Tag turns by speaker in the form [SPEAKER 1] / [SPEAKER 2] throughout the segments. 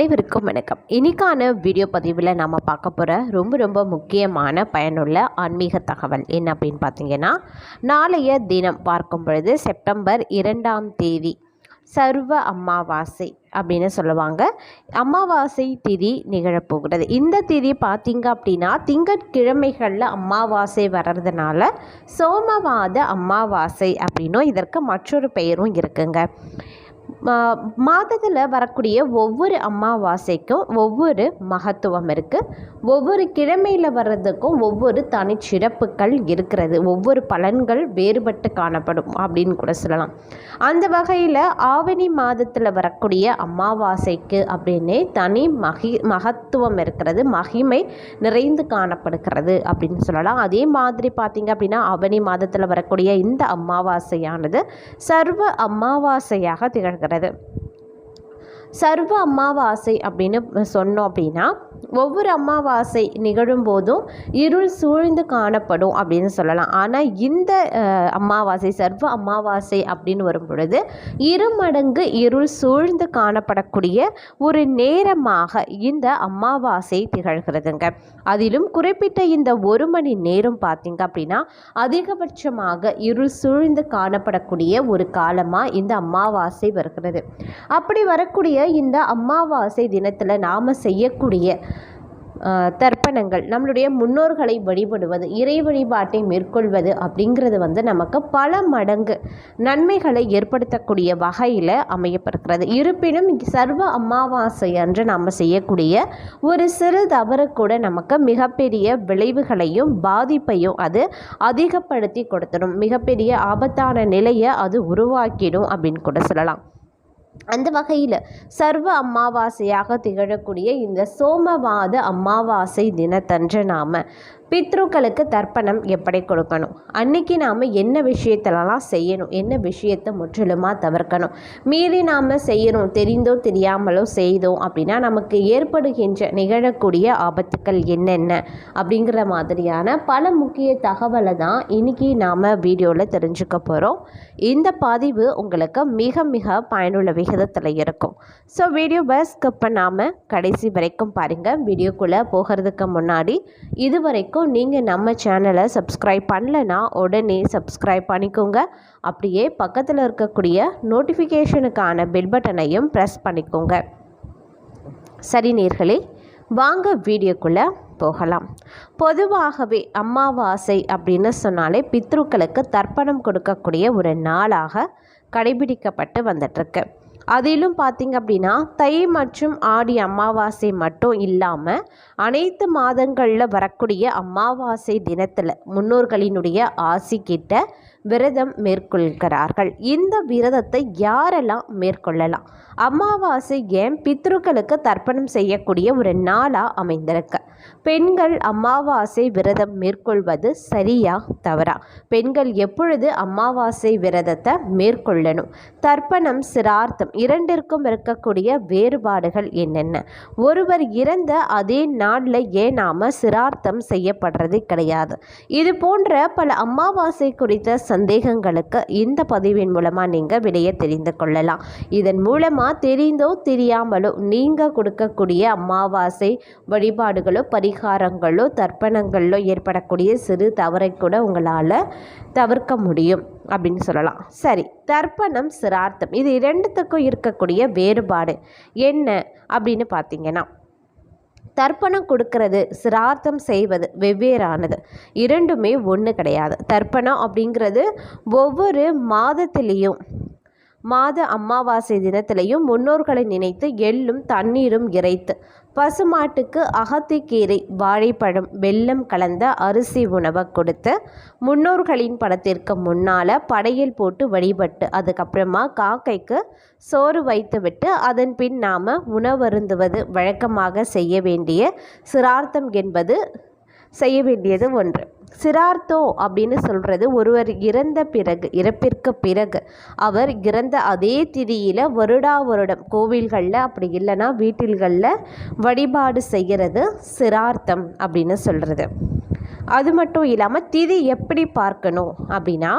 [SPEAKER 1] அனைவருக்கும் வணக்கம். இன்றைக்கான வீடியோ பதிவில் நாம் பார்க்க போகிற ரொம்ப ரொம்ப முக்கியமான பயனுள்ள ஆன்மீக தகவல் என்ன அப்படின்னு பார்த்தீங்கன்னா நாளைய தினம் பார்க்கும் பொழுது செப்டம்பர் இரண்டாம் தேதி சர்வ அமாவாசை அப்படின்னு சொல்லுவாங்க. அமாவாசை திதி நிகழப்போகிறது இந்த திதி பார்த்திங்க அப்படின்னா திங்கட்கிழமைகளில் அமாவாசை வர்றதுனால சோமவாத அமாவாசை அப்படின்னும் இதற்கு மற்றொரு பெயரும் இருக்குங்க. மாதத்தில் வரக்கூடிய ஒவ்வொரு அமாவாசைக்கும் ஒவ்வொரு மகத்துவம் இருக்குது ஒவ்வொரு கிழமையில் வர்றதுக்கும் ஒவ்வொரு தனிச்சிறப்புகள் இருக்கிறது. ஒவ்வொரு பலன்கள் வேறுபட்டு காணப்படும் அப்படின்னு கூட சொல்லலாம். அந்த வகையில் ஆவணி மாதத்தில் வரக்கூடிய அமாவாசைக்கு அப்படின்னே தனி மகி மகத்துவம் இருக்கிறது. மகிமை நிறைந்து காணப்படுகிறது அப்படின்னு சொல்லலாம். அதே மாதிரி பார்த்திங்க அப்படின்னா ஆவணி மாதத்தில் வரக்கூடிய இந்த அமாவாசையானது சர்வ அமாவாசையாக திகழ்கிறது. சர்வ அமாவாசை அப்படின்னு சொன்னோம் அப்படின்னா ஒவ்வொரு அமாவாசை நிகழும் போதும் இருள் சூழ்ந்து காணப்படும் அப்படின்னு சொல்லலாம். ஆனால் இந்த அமாவாசை சர்வ அமாவாசை அப்படின்னு வரும் பொழுது இரு மடங்கு இருள் சூழ்ந்து காணப்படக்கூடிய ஒரு நேரமாக இந்த அமாவாசை திகழ்கிறதுங்க. அதிலும் குறிப்பிட்ட இந்த ஒரு மணி நேரம் பார்த்திங்க அப்படின்னா அதிகபட்சமாக இருள் சூழ்ந்து காணப்படக்கூடிய ஒரு காலமாக இந்த அமாவாசை வருகிறது. அப்படி வரக்கூடிய இந்த அமாவாசை தினத்தில் நாம் செய்யக்கூடிய தர்ப்பணங்கள் நம்மளுடைய முன்னோர்களை வழிபடுவது இறை வழிபாட்டை மேற்கொள்வது அப்படிங்கிறது வந்து நமக்கு பல மடங்கு நன்மைகளை ஏற்படுத்தக்கூடிய வகையில் அமையப்படுகிறது. இருப்பினும் சர்வ அமாவாசை அன்று நாம் செய்யக்கூடிய ஒரு சிறு தவறு கூட நமக்கு மிகப்பெரிய விளைவுகளையும் பாதிப்பையும் அது அதிகப்படுத்தி கொடுத்துடும். மிகப்பெரிய ஆபத்தான நிலையை அது உருவாக்கிடும் அப்படின்னு கூட சொல்லலாம். அந்த வகையில் சர்வ அமாவாசையாக திகழக்கூடிய இந்த சோமவாத அமாவாசை தினத்தன்று நாம் பித்ருக்களுக்கு தர்ப்பணம் எப்படி கொடுக்கணும்? அன்னைக்கு நாம் என்ன விஷயத்திலலாம் செய்யணும்? என்ன விஷயத்தை முற்றிலுமாக தவிர்க்கணும்? மீறி நாம் செய்யணும் தெரிந்தோ தெரியாமலோ செய்தோம் அப்படின்னா நமக்கு ஏற்படுகின்ற நிகழக்கூடிய ஆபத்துக்கள் என்னென்ன? அப்படிங்கிற மாதிரியான பல முக்கிய தகவலை தான் இன்றைக்கி நாம் வீடியோவில் தெரிஞ்சுக்க போகிறோம் இந்த பதிவு உங்களுக்கு மிக மிக பயனுள்ள விகிதத்தில் இருக்கும். ஸோ வீடியோ பஸ் ஸ்கிப் பண்ணாமல் கடைசி வரைக்கும் பாருங்கள் வீடியோக்குள்ளே போகிறதுக்கு முன்னாடி இது வரைக்கும் வரைக்கும் நீங்கள் நம்ம சேனலை சப்ஸ்கிரைப் பண்ணலைன்னா உடனே சப்ஸ்கிரைப் பண்ணிக்கோங்க. அப்படியே பக்கத்தில் இருக்கக்கூடிய நோட்டிஃபிகேஷனுக்கான பெல் பட்டனையும் ப்ரெஸ் பண்ணிக்கோங்க. சரி நேர்களே வாங்க வீடியோக்குள்ளே போகலாம். பொதுவாகவே அமாவாசை அப்படின்னு சொன்னாலே பித்ருக்களுக்கு தர்ப்பணம் கொடுக்கக்கூடிய ஒரு நாளாக கடைபிடிக்கப்பட்டு வந்துட்டுருக்கு. அதிலும் பார்த்திங்க அப்படின்னா தை மற்றும் ஆடி அமாவாசை மட்டும் இல்லாமல் அனைத்து மாதங்களில் வரக்கூடிய அமாவாசை தினத்தில் முன்னோர்களினுடைய ஆசி கிட்ட விரதம் மேற்கொள்கிறார்கள். இந்த விரதத்தை யாரெல்லாம் மேற்கொள்ளலாம்? அமாவாசை ஏன் பித்ருக்களுக்கு தர்ப்பணம் செய்யக்கூடிய ஒரு நாளாக அமைந்திருக்கு? பெண்கள் அமாவாசை விரதம் மேற்கொள்வது சரியா தவறா? பெண்கள் எப்பொழுது அமாவாசை விரதத்தை மேற்கொள்ளணும்? தர்ப்பணம் சிரார்த்தம் இரண்டிற்கும் இருக்கக்கூடிய வேறுபாடுகள் என்னென்ன? ஒருவர் இறந்த அதே நாளில் ஏன் நாம் சிரார்த்தம் செய்யப்படுறது கிடையாது? இது போன்ற பல அமாவாசை குறித்த சந்தேகங்களுக்கு இந்த பதிவின் மூலமாக நீங்கள் விடையை தெரிந்து கொள்ளலாம். இதன் மூலமாக தெரிந்தோ தெரியாமலோ நீங்கள் கொடுக்கக்கூடிய அமாவாசை வழிபாடுகளோ பரிகாரங்களோ தர்ப்பணங்களோ ஏற்படக்கூடிய சிறு தவறை கூட உங்களால் தவிர்க்க முடியும் அப்படின்னு சொல்லலாம். சரி தர்ப்பணம் சிரார்த்தம் இது இரண்டுத்துக்கும் இருக்கக்கூடிய வேறுபாடு என்ன அப்படின்னு பார்த்தீங்கன்னா தர்ப்பணம் கொடுக்கறது சிரார்த்தம் செய்வது வெவ்வேறானது. இரண்டுமே ஒன்று கிடையாது. தர்ப்பணம் அப்படிங்கிறது ஒவ்வொரு மாதத்திலையும் மாத அமாவாசை தினத்திலையும் முன்னோர்களை நினைத்து எள்ளும் தண்ணீரும் இறைத்து. பசுமாட்டுக்கு அகத்திக்கீரை வாழைப்பழம் வெல்லம் கலந்த அரிசி உணவை கொடுத்து முன்னோர்களின் படத்திற்கு முன்னால் படையல் போட்டு வழிபட்டு அதுக்கப்புறமா காக்கைக்கு சோறு வைத்துவிட்டு அதன் பின் நாம் உணவருந்துவது வழக்கமாக செய்ய வேண்டிய சிரார்த்தம் என்பது செய்ய வேண்டியது ஒன்று. சிரார்த்தோ அப்படின்னு சொல்கிறது ஒருவர் இறந்த பிறகு இறப்பிற்கு பிறகு. அவர் இறந்த அதே திதியில் வருடா வருடம் கோவில்களில் அப்படி இல்லைன்னா வீட்டில்களில் வழிபாடு செய்கிறது சிரார்த்தம் அப்படின்னு சொல்கிறது அது மட்டும் இல்லாமல் திதி எப்படி பார்க்கணும் அப்படின்னா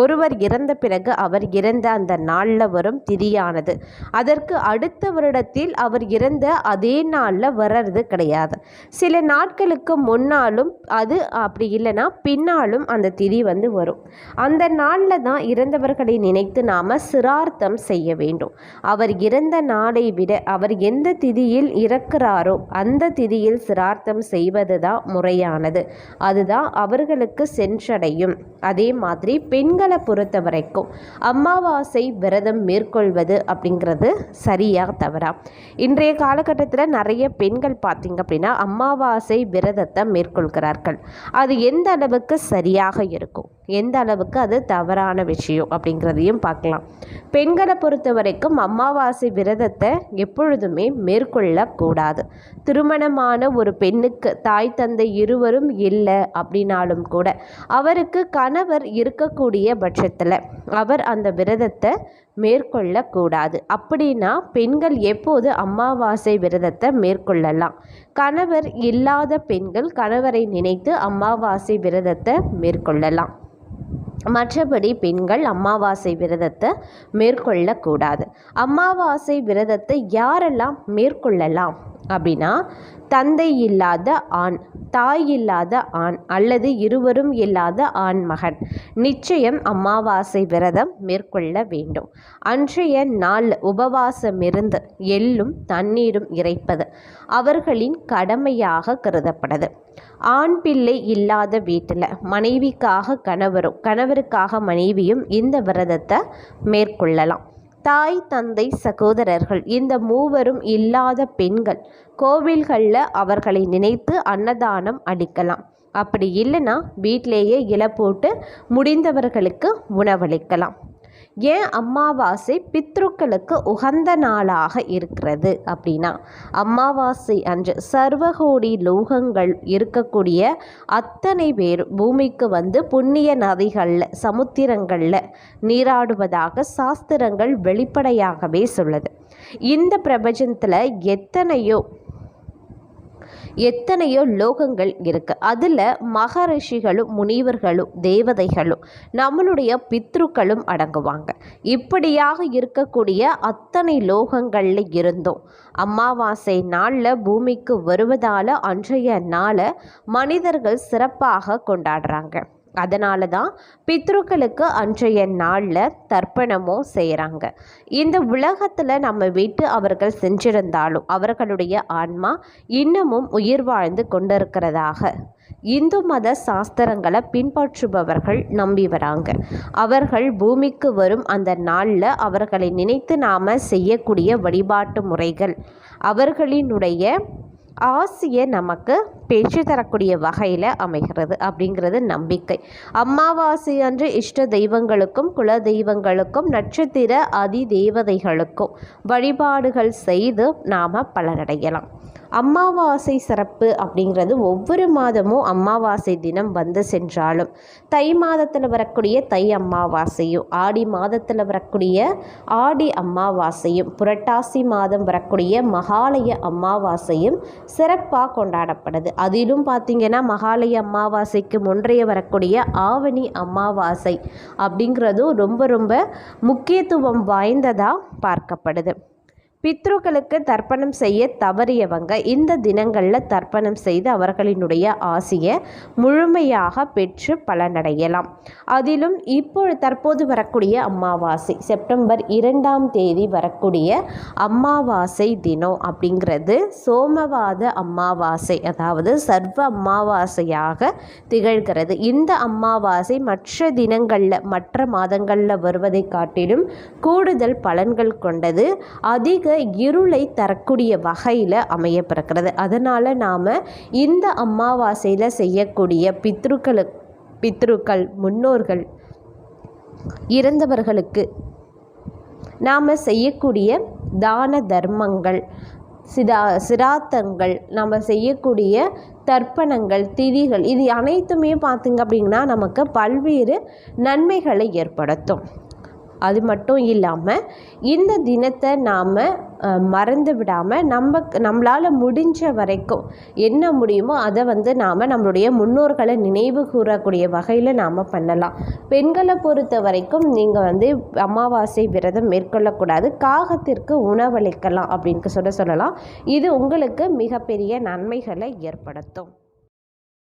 [SPEAKER 1] ஒருவர் இறந்த பிறகு அவர் இறந்த அந்த நாளில் வரும் திதியானது. அதற்கு அடுத்த வருடத்தில் அவர் இறந்த அதே நாளில் வர்றது கிடையாது. சில நாட்களுக்கு முன்னாலும் அது அப்படி இல்லைன்னா பின்னாலும் அந்த திதி வந்து வரும். அந்த நாளில் தான் இறந்தவர்களை நினைத்து நாம் சிரார்த்தம் செய்ய வேண்டும். அவர் இறந்த நாளை விட அவர் எந்த திதியில் இறக்கிறாரோ அந்த திதியில் சிரார்த்தம் செய்வது தான் முறையானது. அதுதான் அவர்களுக்கு சென்றடையும். அதே மாதிரி பெண்கள் பொறுத்த வரைக்கும் அமாவாசை விரதம் மேற்கொள்வது அப்படிங்கிறது சரியா தவறா? இன்றைய காலகட்டத்தில் நிறைய பெண்கள் பார்த்திங்க அப்படின்னா அமாவாசை விரதத்தை மேற்கொள்கிறார்கள். அது எந்த அளவுக்கு சரியாக இருக்கும்? எந்த அளவுக்கு அது தவறான விஷயம் அப்படிங்கிறதையும் பார்க்கலாம். பெண்களை பொறுத்த வரைக்கும் அமாவாசை விரதத்தை எப்பொழுதுமே மேற்கொள்ளக்கூடாது. திருமணமான ஒரு பெண்ணுக்கு தாய் தந்தை இருவரும் இல்லை அப்படின்னாலும் கூட அவருக்கு கணவர் இருக்கக்கூடிய பட்சத்தில் அவர் அந்த விரதத்தை மேற்கொள்ளக்கூடாது. அப்படின்னா பெண்கள் எப்போது அமாவாசை விரதத்தை மேற்கொள்ளலாம்? கணவர் இல்லாத பெண்கள் கணவரை நினைத்து அமாவாசை விரதத்தை மேற்கொள்ளலாம். மற்றபடி பெண்கள் அமாவாசை விரதத்தை மேற்கொள்ளக்கூடாது. அமாவாசை விரதத்தை யாரெல்லாம் மேற்கொள்ளலாம்? அப்படின்னா தந்தை இல்லாத ஆண் தாய் இல்லாத ஆண் அல்லது இருவரும் இல்லாத ஆண் மகன். நிச்சயம் அமாவாசை விரதம் மேற்கொள்ள வேண்டும். அன்றைய நாள் உபவாசமிருந்து எள்ளும் தண்ணீரும் இறைப்பது அவர்களின் கடமையாக கருதப்படுது ஆண் பிள்ளை இல்லாத வீட்டில் மனைவிக்காக கணவரும் கணவருக்காக மனைவியும் இந்த விரதத்தை மேற்கொள்ளலாம். தாய் தந்தை சகோதரர்கள் இந்த மூவரும் இல்லாத பெண்கள். கோவில்களில் அவர்களை நினைத்து அன்னதானம் அளிக்கலாம். அப்படி இல்லைன்னா வீட்டிலேயே இலை போட்டு முடிந்தவர்களுக்கு உணவளிக்கலாம். ஏன் அமாவாசை பித்ருக்களுக்கு உகந்த நாளாக இருக்கிறது அப்படின்னா? அமாவாசை அன்று சர்வகோடி லோகங்கள் இருக்கக்கூடிய அத்தனை பேர் பூமிக்கு வந்து புண்ணிய நதிகளில் சமுத்திரங்களில் நீராடுவதாக சாஸ்திரங்கள் வெளிப்படையாகவே சொல்லுது. இந்த பிரபஞ்சத்தில் எத்தனையோ எத்தனையோ லோகங்கள் இருக்குது அதில் மகரிஷிகளும் முனிவர்களும் தேவதைகளும் நம்மளுடைய பித்ருக்களும் அடங்குவாங்க. இப்படியாக இருக்கக்கூடிய அத்தனை லோகங்களில் இருந்தும். அமாவாசை நாளில் பூமிக்கு வருவதால் அன்றைய நாளை மனிதர்கள் சிறப்பாக கொண்டாடுறாங்க. அதனால தான் பித்ருக்களுக்கு அன்றைய நாளில் தர்ப்பணமோ செய்கிறாங்க இந்த உலகத்தில் நம்ம விட்டு அவர்கள் சென்றிருந்தாலும் அவர்களுடைய ஆன்மா இன்னமும் உயிர் வாழ்ந்து கொண்டிருக்கிறதாக. இந்து மத சாஸ்திரங்களை பின்பற்றுபவர்கள் நம்பி வராங்க. அவர்கள் பூமிக்கு வரும் அந்த நாளில் அவர்களை நினைத்து நாம் செய்யக்கூடிய வழிபாட்டு முறைகள் அவர்களினுடைய ஆசையை நமக்கு பேச்சு தரக்கூடிய வகையில் அமைகிறது அப்படிங்கிறது நம்பிக்கை. அமாவாசை அன்று இஷ்ட தெய்வங்களுக்கும் குல தெய்வங்களுக்கும் நட்சத்திர அதி தேவதைகளுக்கும் வழிபாடுகள் செய்து நாம் பலனடையலாம். அமாவாசை சிறப்பு அப்படிங்கிறது ஒவ்வொரு மாதமும் அமாவாசை தினம் வந்து சென்றாலும் தை மாதத்தில் வரக்கூடிய தை அமாவாசையும் ஆடி மாதத்தில் வரக்கூடிய ஆடி அமாவாசையும் புரட்டாசி மாதம் வரக்கூடிய மகாலய அமாவாசையும் சிறப்பாக கொண்டாடப்படுது. அதிலும் பார்த்திங்கன்னா மகாலய அமாவாசைக்கு முன்றைய வரக்கூடிய ஆவணி அமாவாசை அப்படிங்கிறதும் ரொம்ப ரொம்ப முக்கியத்துவம் வாய்ந்ததாக பார்க்கப்படுது. பித்ருக்களுக்கு தர்ப்பணம் செய்ய தவறியவங்க இந்த தினங்களில் தர்ப்பணம் செய்து அவர்களினுடைய ஆசையை முழுமையாக பெற்று பலனடையலாம். அதிலும் இப்போ தற்போது வரக்கூடிய அமாவாசை செப்டம்பர் இரண்டாம் தேதி வரக்கூடிய அமாவாசை தினம் அப்படிங்கிறது சோமவாத அமாவாசை அதாவது சர்வ அமாவாசையாக திகழ்கிறது. இந்த அமாவாசை மற்ற தினங்களில் மற்ற மாதங்களில் வருவதை காட்டிலும் கூடுதல் பலன்கள் கொண்டது. அதிக இருளை தரக்கூடிய வகையில் அமையப்பிறக்கிறது அதனால் நாம் இந்த அமாவாசையில் செய்யக்கூடிய பித்ருக்களு பித்ருக்கள் முன்னோர்கள் இறந்தவர்களுக்கு நாம் செய்யக்கூடிய தான தர்மங்கள் சிதா சிராத்தங்கள் நம்ம செய்யக்கூடிய தர்ப்பணங்கள் திதிகள் இது அனைத்துமே பார்த்திங்க அப்படின்னா நமக்கு பல்வேறு நன்மைகளை ஏற்படுத்தும். அது மட்டும் இல்லாமல் இந்த தினத்தை நாம் மறந்து விடாமல் நம்ம நம்மளால் முடிஞ்ச வரைக்கும் என்ன முடியுமோ அதை வந்து நாம் நம்மளுடைய முன்னோர்களை நினைவு கூறக்கூடிய வகையில் நாம் பண்ணலாம். பெண்களை பொறுத்த வரைக்கும் நீங்கள் வந்து அமாவாசை விரதம் மேற்கொள்ளக்கூடாது. காகத்திற்கு உணவளிக்கலாம் அப்படின்னு சொல்ல சொல்லலாம். இது உங்களுக்கு மிகப்பெரிய நன்மைகளை ஏற்படுத்தும்.